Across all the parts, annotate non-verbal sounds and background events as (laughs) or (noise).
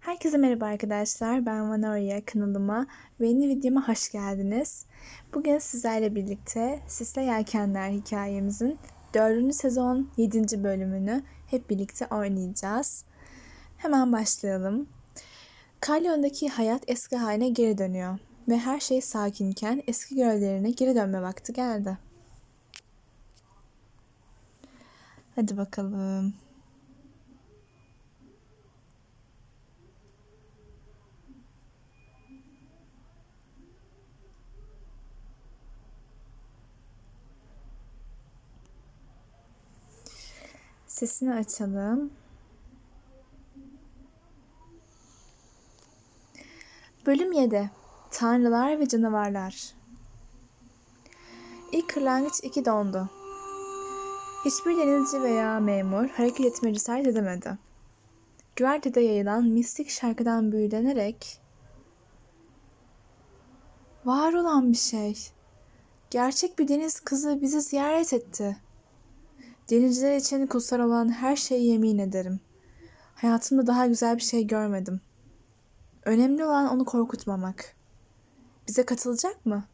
Herkese merhaba arkadaşlar. Ben Vanoria kanalıma ve yeni videoma hoş geldiniz. Bugün sizlerle birlikte Sisle Yelkenler hikayemizin 4. sezon 7. bölümünü hep birlikte oynayacağız. Hemen başlayalım. Kalyon'daki hayat eski haline geri dönüyor ve her şey sakinken eski görevlerine geri dönme vakti geldi. Hadi bakalım. Sesini açalım. Bölüm 7 Tanrılar ve Canavarlar İlk kırlangıç iki dondu. Hiçbir denizci veya memur hareket etme cesaret edemedi. Güvertede yayılan mistik şarkıdan büyülenerek Var olan bir şey. Gerçek bir deniz kızı bizi ziyaret etti. Denizciler için kutsal olan her şeyi yemin ederim. Hayatımda daha güzel bir şey görmedim. Önemli olan onu korkutmamak. Bize katılacak mı?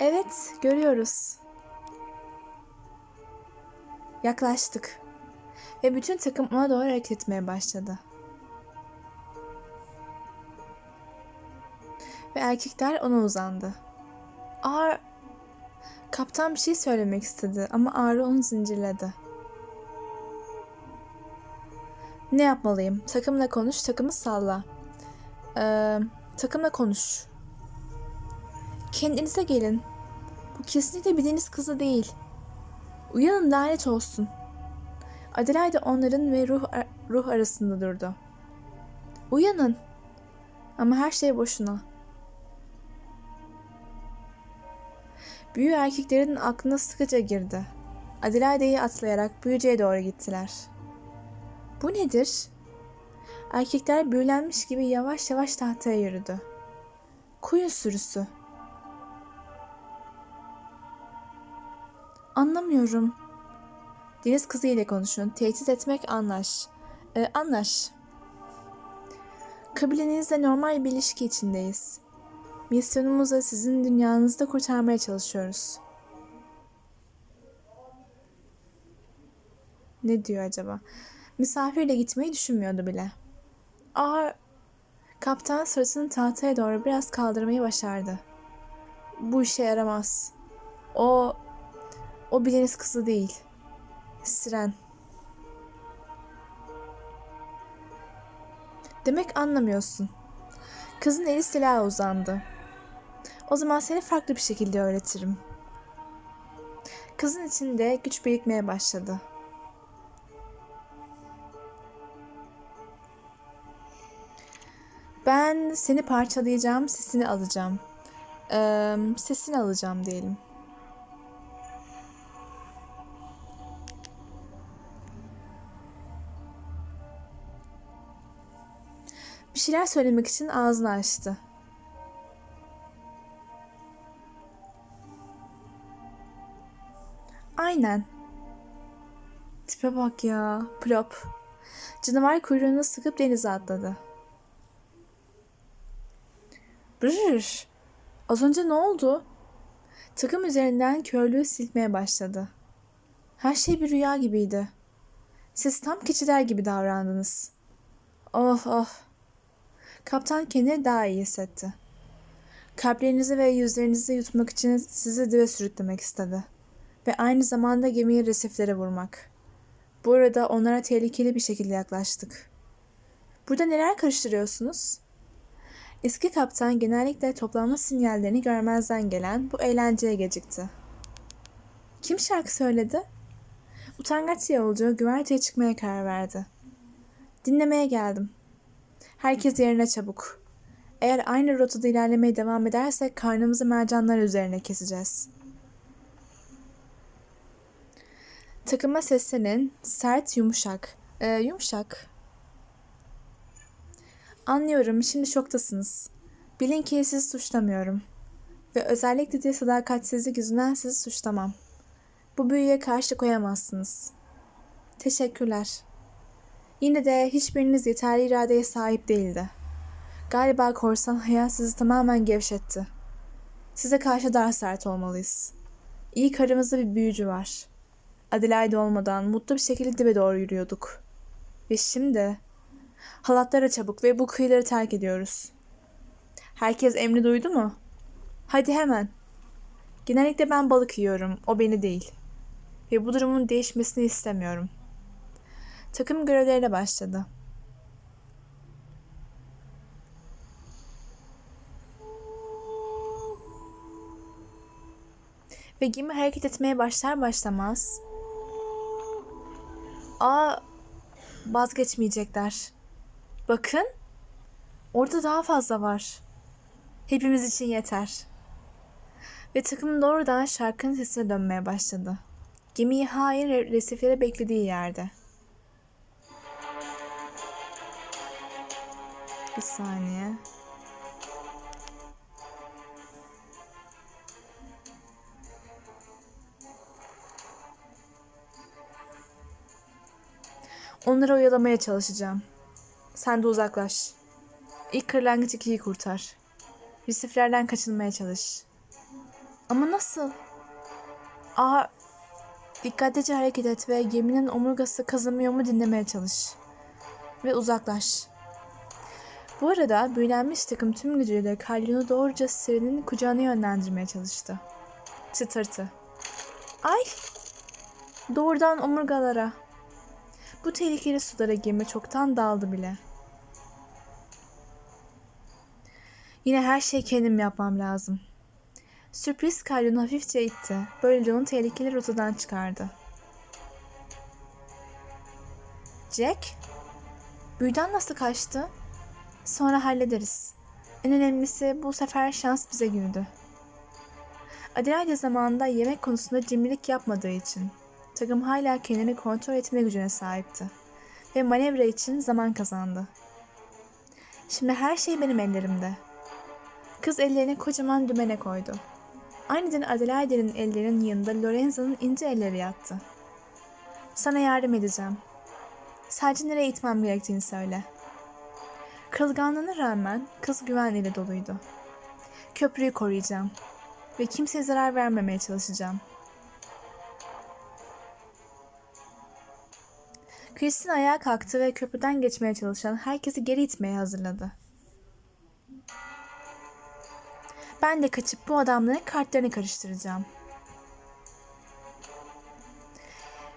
Evet, görüyoruz. Yaklaştık. Ve bütün takım ona doğru hareket etmeye başladı. Ve erkekler ona uzandı. Ağır Kaptan bir şey söylemek istedi ama Ağrı onu zincirledi. Ne yapmalıyım? Takımla konuş, takımı salla. Ee, takımla konuş. Kendinize gelin. Bu kesinlikle bir deniz kızı değil. Uyanın lanet olsun. Adelaide onların ve ruh, ruh arasında durdu. Uyanın. Ama her şey boşuna. Büyü erkeklerin aklına sıkıca girdi. Adelaide'yi atlayarak büyücüye doğru gittiler. Bu nedir? Erkekler büyülenmiş gibi yavaş yavaş tahtaya yürüdü. Koyun sürüsü. Anlamıyorum. Deniz kızı ile konuşun. Tehdit etmek anlaş. Ee, anlaş. Kabilenizle normal bir ilişki içindeyiz. Misyonumuzu sizin dünyanızda kurtarmaya çalışıyoruz. Ne diyor acaba? Misafirle gitmeyi düşünmüyordu bile. Aa, kaptan sırtını tahtaya doğru biraz kaldırmayı başardı. Bu işe yaramaz. O, o bir deniz kızı değil. Siren. Demek anlamıyorsun. Kızın eli silaha uzandı. O zaman seni farklı bir şekilde öğretirim. Kızın içinde güç birikmeye başladı. Ben seni parçalayacağım, sesini alacağım. Ee, sesini alacağım diyelim. Bir şeyler söylemek için ağzını açtı. Aynen. Tipe bak ya. Plop. Canavar kuyruğunu sıkıp denize atladı. Brrr. Az önce ne oldu? Takım üzerinden körlüğü silmeye başladı. Her şey bir rüya gibiydi. Siz tam keçiler gibi davrandınız. Oh oh. Kaptan kendini daha iyi hissetti. Kalplerinizi ve yüzlerinizi yutmak için sizi dibe sürüklemek istedi. Ve aynı zamanda gemiyi resiflere vurmak. Bu arada onlara tehlikeli bir şekilde yaklaştık. Burada neler karıştırıyorsunuz? Eski kaptan genellikle toplanma sinyallerini görmezden gelen bu eğlenceye gecikti. Kim şarkı söyledi? Utangaç yolcu güverteye çıkmaya karar verdi. Dinlemeye geldim. Herkes yerine çabuk. Eğer aynı rotada ilerlemeye devam edersek karnımızı mercanlar üzerine keseceğiz. Takıma seslenin. Sert, yumuşak. Ee, yumuşak. Anlıyorum, şimdi şoktasınız. Bilin ki sizi suçlamıyorum. Ve özellikle de sadakatsizlik yüzünden sizi suçlamam. Bu büyüye karşı koyamazsınız. Teşekkürler. Yine de hiçbiriniz yeterli iradeye sahip değildi. Galiba korsan hayat sizi tamamen gevşetti. Size karşı daha sert olmalıyız. İyi karımızda bir büyücü var. Adelaide olmadan mutlu bir şekilde dibe doğru yürüyorduk. Ve şimdi halatlara çabuk ve bu kıyıları terk ediyoruz. Herkes emri duydu mu? Hadi hemen. Genellikle ben balık yiyorum, o beni değil. Ve bu durumun değişmesini istemiyorum. Takım görevlerine başladı. Ve gemi hareket etmeye başlar başlamaz Aa vazgeçmeyecekler. Bakın. Orada daha fazla var. Hepimiz için yeter. Ve takım doğrudan şarkının sesine dönmeye başladı. Gemiyi hain resiflere beklediği yerde. Bir saniye. Onları oyalamaya çalışacağım. Sen de uzaklaş. İlk kırlangıç ikiyi kurtar. Yusuflerden kaçınmaya çalış. Ama nasıl? Aa, dikkatlice hareket et ve geminin omurgası kazınmıyor mu dinlemeye çalış. Ve uzaklaş. Bu arada büyülenmiş takım tüm gücüyle kalyonu doğruca Siren'in kucağına yönlendirmeye çalıştı. Çıtırtı. Ay! Doğrudan omurgalara. Bu tehlikeli sulara gemi çoktan daldı bile. Yine her şeyi kendim yapmam lazım. Sürpriz kalyonu hafifçe itti. Böylece onu tehlikeli rotadan çıkardı. Jack? Büyüden nasıl kaçtı? Sonra hallederiz. En önemlisi bu sefer şans bize güldü. Adelaide zamanında yemek konusunda cimrilik yapmadığı için takım hala kendini kontrol etme gücüne sahipti ve manevra için zaman kazandı. Şimdi her şey benim ellerimde. Kız ellerini kocaman dümene koydu. Aniden Adelaide'nin ellerinin yanında Lorenza'nın ince elleri yattı. Sana yardım edeceğim. Sadece nereye itmem gerektiğini söyle. Kırılganlığına rağmen kız güven ile doluydu. Köprüyü koruyacağım ve kimseye zarar vermemeye çalışacağım.'' Kristin ayağa kalktı ve köprüden geçmeye çalışan herkesi geri itmeye hazırladı. Ben de kaçıp bu adamların kartlarını karıştıracağım.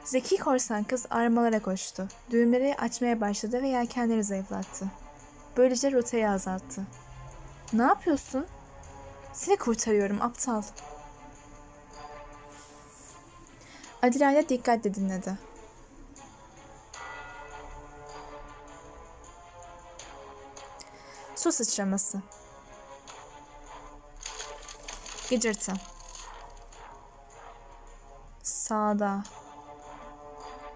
Zeki korsan kız armalara koştu. Düğümleri açmaya başladı ve yelkenleri zayıflattı. Böylece rotayı azalttı. Ne yapıyorsun? Seni kurtarıyorum aptal. Adila'yla dikkatle dinledi. Su sıçraması. Gıcırtı. Sağda.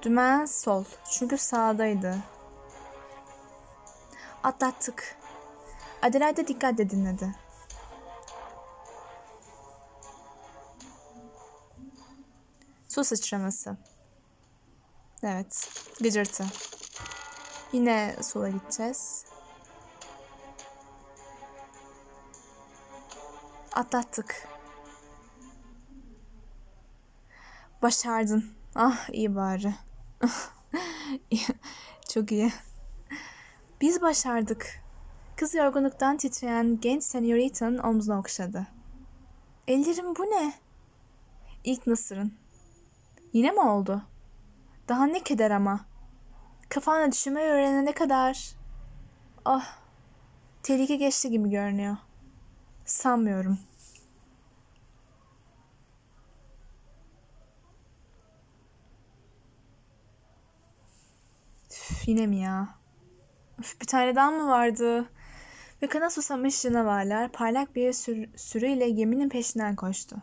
Dümen sol. Çünkü sağdaydı. Atlattık. Adelaide dikkatle dinledi. Su sıçraması. Evet. Gıcırtı. Yine sola gideceğiz. Atlattık. Başardın. Ah iyi bari. (laughs) Çok iyi. Biz başardık. Kız yorgunluktan titreyen genç senyorita'nın omzuna okşadı. Ellerim bu ne? İlk Nasır'ın. Yine mi oldu? Daha ne keder ama. Kafana düşünmeyi öğrenene kadar. Ah, tehlike geçti gibi görünüyor. Sanmıyorum. Üf, yine mi ya? Üf, bir tane daha mı vardı? Ve kana susamış canavarlar parlak bir sür sürüyle geminin peşinden koştu.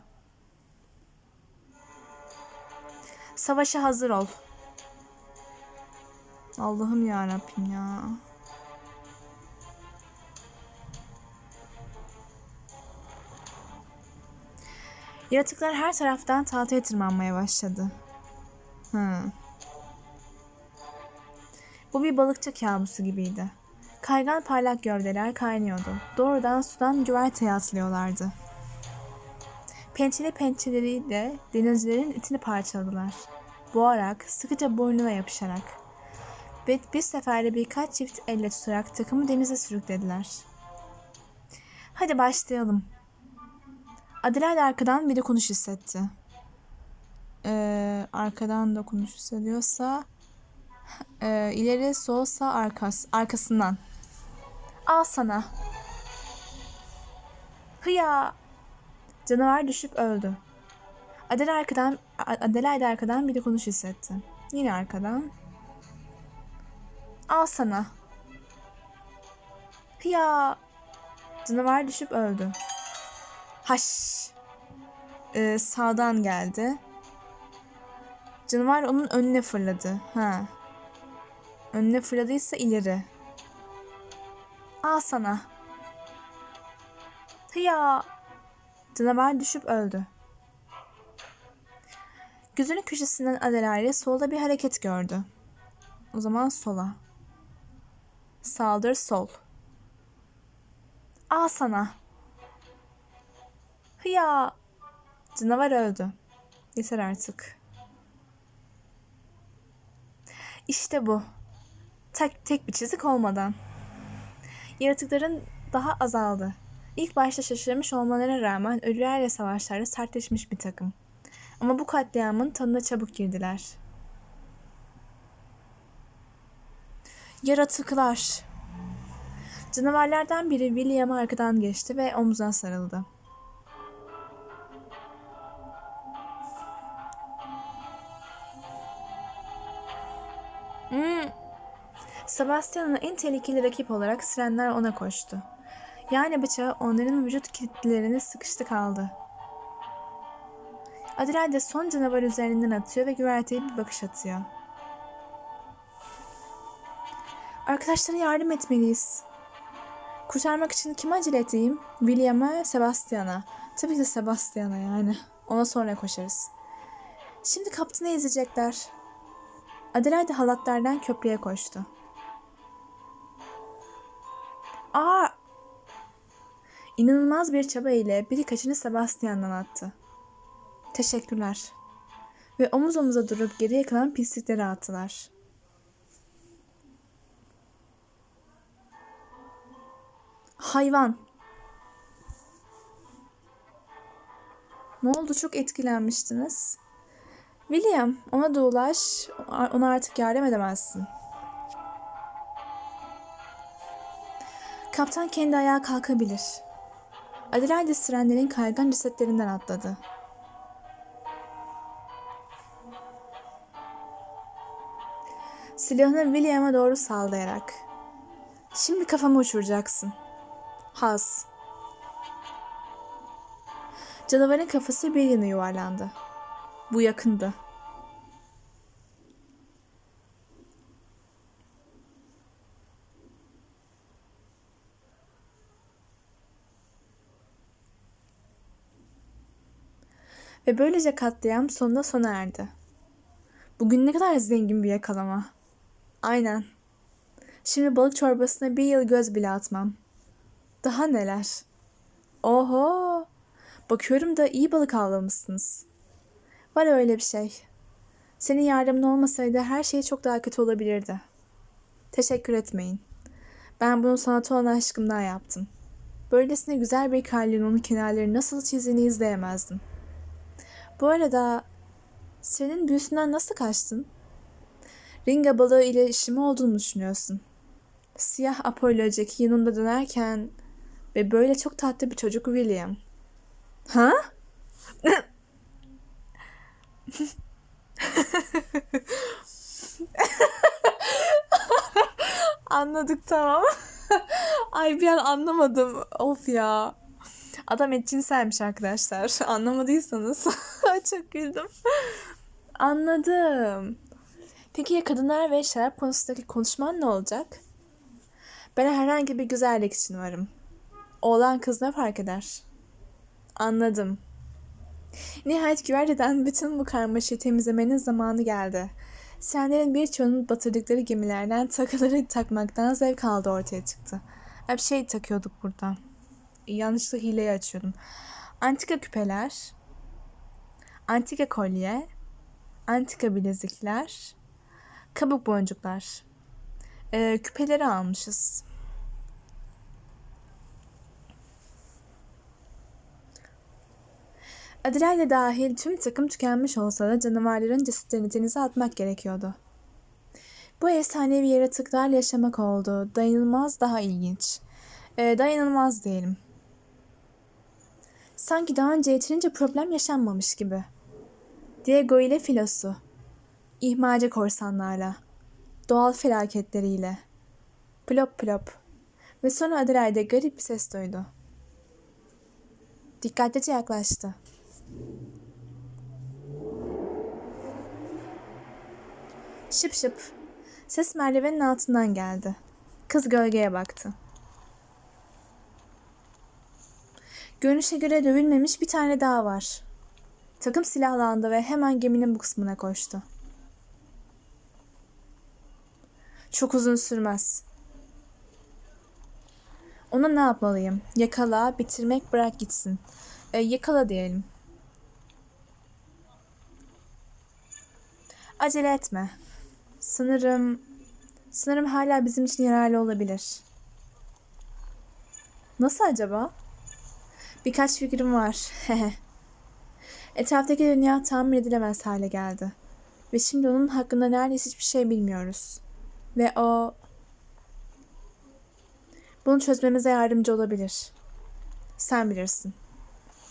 Savaşa hazır ol. Allah'ım ya Rabbim ya. Yaratıklar her taraftan tahtaya tırmanmaya başladı. Hmm. Bu bir balıkçı kabusu gibiydi. Kaygan parlak gövdeler kaynıyordu. Doğrudan sudan güverteye atlıyorlardı. Pençeli pençeleriyle denizcilerin itini parçaladılar. Boğarak, sıkıca burnuna yapışarak. Ve bir seferde birkaç çift elle tutarak takımı denize sürüklediler. Hadi başlayalım. Adelaide arkadan bir dokunuş hissetti. Ee, arkadan dokunuş hissediyorsa e, ileri solsa arkas, arkasından. Al sana. Hıya. Canavar düşüp öldü. Adele arkadan, Adelaide arkadan bir dokunuş hissetti. Yine arkadan. Al sana. Hıya. Canavar düşüp öldü. Haş. Ee, sağdan geldi. Canavar onun önüne fırladı. Ha. Önüne fırladıysa ileri. Al sana. Hıya. Canavar düşüp öldü. Gözünün köşesinden Adelaide solda bir hareket gördü. O zaman sola. Saldır sol. Al sana. Hıya. Canavar öldü. Yeter artık. İşte bu. Tek, tek bir çizik olmadan. Yaratıkların daha azaldı. İlk başta şaşırmış olmalarına rağmen ölülerle savaşlarda sertleşmiş bir takım. Ama bu katliamın tanına çabuk girdiler. Yaratıklar. Canavarlardan biri William'a arkadan geçti ve omzuna sarıldı. Sebastian'ın en tehlikeli rakip olarak sirenler ona koştu. Yani bıçağı onların vücut kitlelerine sıkıştı kaldı. Adelaide son canavar üzerinden atıyor ve güverteye bir bakış atıyor. Arkadaşlara yardım etmeliyiz. Kurtarmak için kime acele edeyim? William'a, Sebastian'a. Tabii ki Sebastian'a yani. Ona sonra koşarız. Şimdi kaptanı ezecekler. Adelaide halatlardan köprüye koştu. Aa! İnanılmaz bir çaba ile birkaçını Sebastian'dan attı. Teşekkürler. Ve omuz omuza durup geriye kalan pislikleri attılar. Hayvan. Ne oldu? Çok etkilenmiştiniz. William, ona da ulaş. Ona artık yardım edemezsin. Kaptan kendi ayağa kalkabilir. Adelaide sirenlerin kaygan cesetlerinden atladı. Silahını William'a doğru sallayarak. Şimdi kafamı uçuracaksın. Haz. Canavarın kafası bir yana yuvarlandı. Bu yakındı. Ve böylece katliam sonunda sona erdi. Bugün ne kadar zengin bir yakalama. Aynen. Şimdi balık çorbasına bir yıl göz bile atmam. Daha neler? Oho! Bakıyorum da iyi balık avlamışsınız. Var öyle bir şey. Senin yardımın olmasaydı her şey çok daha kötü olabilirdi. Teşekkür etmeyin. Ben bunu sanata olan aşkımdan yaptım. Böylesine güzel bir kalyonun kenarları nasıl çizdiğini izleyemezdim. Bu arada senin büyüsünden nasıl kaçtın? Ringa balığı ile işimi olduğunu düşünüyorsun. Siyah Apollo Jack'i yanında dönerken ve böyle çok tatlı bir çocuk William. Ha? (laughs) Anladık tamam. Ay bir an anlamadım. Of ya. Adam etçinselmiş arkadaşlar. (laughs) Anlamadıysanız. (laughs) Çok güldüm. Anladım. Peki ya kadınlar ve şarap konusundaki konuşman ne olacak? Ben herhangi bir güzellik için varım. Oğlan kız ne fark eder? Anladım. Nihayet güverteden bütün bu karmaşayı temizlemenin zamanı geldi. Senlerin birçoğunun batırdıkları gemilerden takıları takmaktan zevk aldı ortaya çıktı. Bir şey takıyorduk burada. Yanlışlıkla hileyi açıyordum. Antika küpeler, antika kolye, antika bilezikler, kabuk boncuklar. Ee, küpeleri almışız. Adelaide dahil tüm takım tükenmiş olsa da canavarların cesetlerini denize atmak gerekiyordu. Bu efsanevi yaratıklarla yaşamak oldu. Dayanılmaz daha ilginç. Ee, dayanılmaz diyelim. Sanki daha önce yeterince problem yaşanmamış gibi. Diego ile filosu. İhmalci korsanlarla. Doğal felaketleriyle. Plop plop. Ve sonra Adelaide garip bir ses duydu. Dikkatlice yaklaştı. Şıp şıp. Ses merdivenin altından geldi. Kız gölgeye baktı. Görünüşe göre dövülmemiş bir tane daha var. Takım silahlandı ve hemen geminin bu kısmına koştu. Çok uzun sürmez. Ona ne yapmalıyım? Yakala, bitirmek, bırak gitsin. E, yakala diyelim. Acele etme. Sanırım... Sanırım hala bizim için yararlı olabilir. Nasıl acaba? Birkaç fikrim var. (laughs) Etraftaki dünya tahmin edilemez hale geldi. Ve şimdi onun hakkında neredeyse hiçbir şey bilmiyoruz. Ve o... Bunu çözmemize yardımcı olabilir. Sen bilirsin.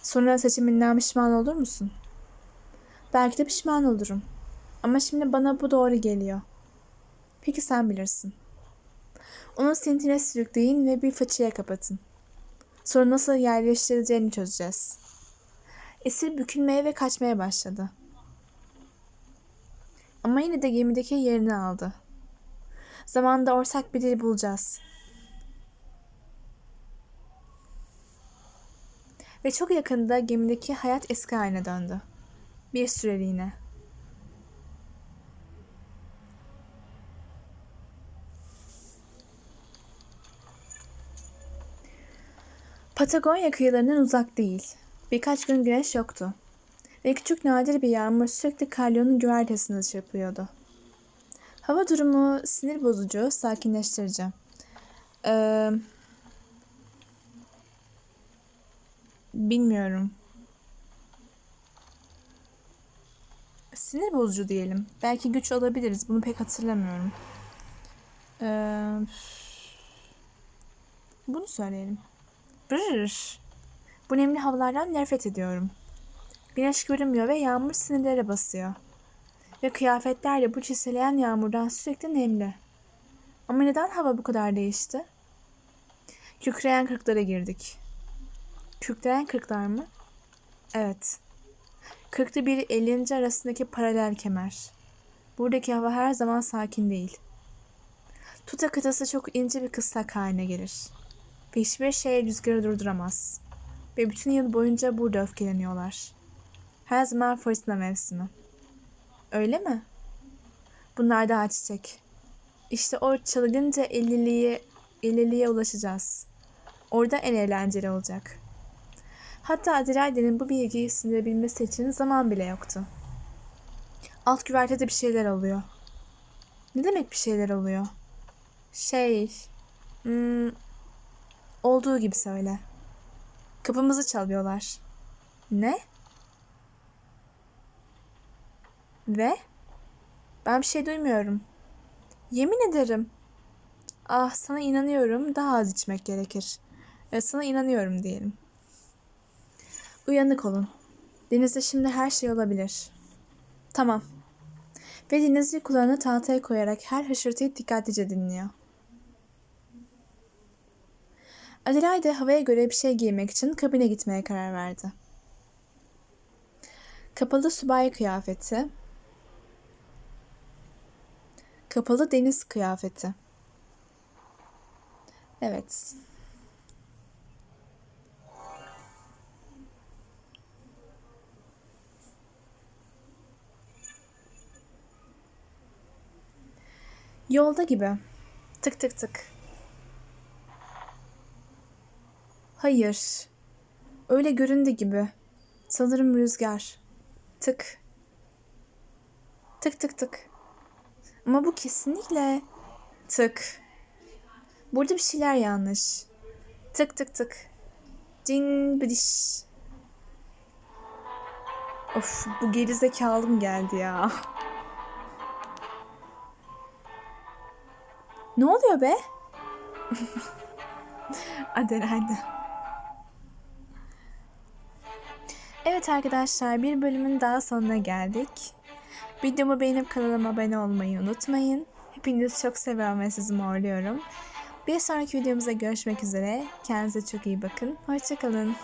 Sonra seçiminden pişman olur musun? Belki de pişman olurum. Ama şimdi bana bu doğru geliyor. Peki sen bilirsin. Onu sintine sürükleyin ve bir fıçıya kapatın. Sonra nasıl yerleştirileceğini çözeceğiz. Esir bükülmeye ve kaçmaya başladı. Ama yine de gemideki yerini aldı. Zamanında ortak bir dil bulacağız. Ve çok yakında gemideki hayat eski haline döndü. Bir süreliğine. Patagonya kıyılarından uzak değil. Birkaç gün güneş yoktu. Ve küçük nadir bir yağmur sürekli kalyonun güvertesini çırpıyordu. Hava durumu sinir bozucu, sakinleştirici. Ee, bilmiyorum. Sinir bozucu diyelim. Belki güç alabiliriz. Bunu pek hatırlamıyorum. Ee, bunu söyleyelim. Brrr. Bu nemli havalardan nefret ediyorum. Güneş görünmüyor ve yağmur sinirlere basıyor. Ve kıyafetler de bu çiseleyen yağmurdan sürekli nemli. Ama neden hava bu kadar değişti? Kükreyen kırklara girdik. Kükreyen kırklar mı? Evet. Kırklı bir 50. arasındaki paralel kemer. Buradaki hava her zaman sakin değil. Tuta kıtası çok ince bir kıstak haline gelir. Ve hiçbir şey rüzgarı durduramaz. Ve bütün yıl boyunca burada öfkeleniyorlar. Her zaman fırtına mevsimi. Öyle mi? Bunlar daha çiçek. İşte o çılgınca elliliğe, elliliğe ulaşacağız. Orada en eğlenceli olacak. Hatta Adelaide'nin bu bilgiyi sindirebilmesi için zaman bile yoktu. Alt güvertede bir şeyler oluyor. Ne demek bir şeyler oluyor? Şey... Hmm, olduğu gibi söyle. Kapımızı çalıyorlar. Ne? Ve? Ben bir şey duymuyorum. Yemin ederim. Ah sana inanıyorum. Daha az içmek gerekir. Evet, sana inanıyorum diyelim. Uyanık olun. Denizde şimdi her şey olabilir. Tamam. Ve denizci kulağını tahtaya koyarak her hışırtıyı dikkatlice dinliyor. Adelaide havaya göre bir şey giymek için kabine gitmeye karar verdi. Kapalı subay kıyafeti, kapalı deniz kıyafeti. Evet. Yolda gibi. Tık tık tık. Hayır. Öyle göründü gibi. Sanırım rüzgar. Tık. Tık tık tık. Ama bu kesinlikle tık. Burada bir şeyler yanlış. Tık tık tık. Cin bidiş. Of bu gerizekalı mı geldi ya? Ne oluyor be? (laughs) Adelaide. Evet arkadaşlar bir bölümün daha sonuna geldik. Videomu beğenip kanalıma abone olmayı unutmayın. Hepinizi çok seviyorum ve sizi morluyorum. Bir sonraki videomuzda görüşmek üzere. Kendinize çok iyi bakın. Hoşçakalın.